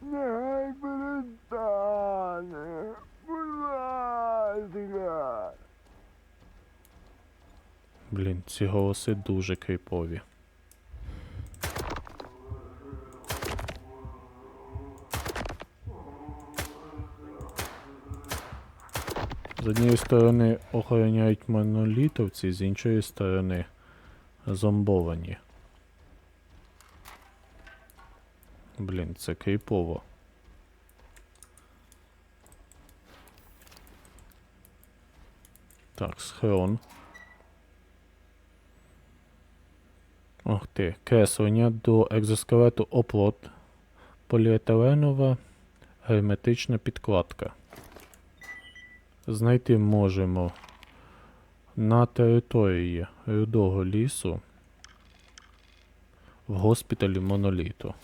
Нехай перестане. Будь ласка. Блін, ці голоси дуже крипові. З однієї сторони охороняють монолітовці, з іншої сторони зомбовані. Блін, це кріпово. Так, схрон. Ох ти, креслення до екзоскелету оплот. Поліетиленова герметична підкладка. Знайти можемо на території рудого лісу в госпіталі моноліту.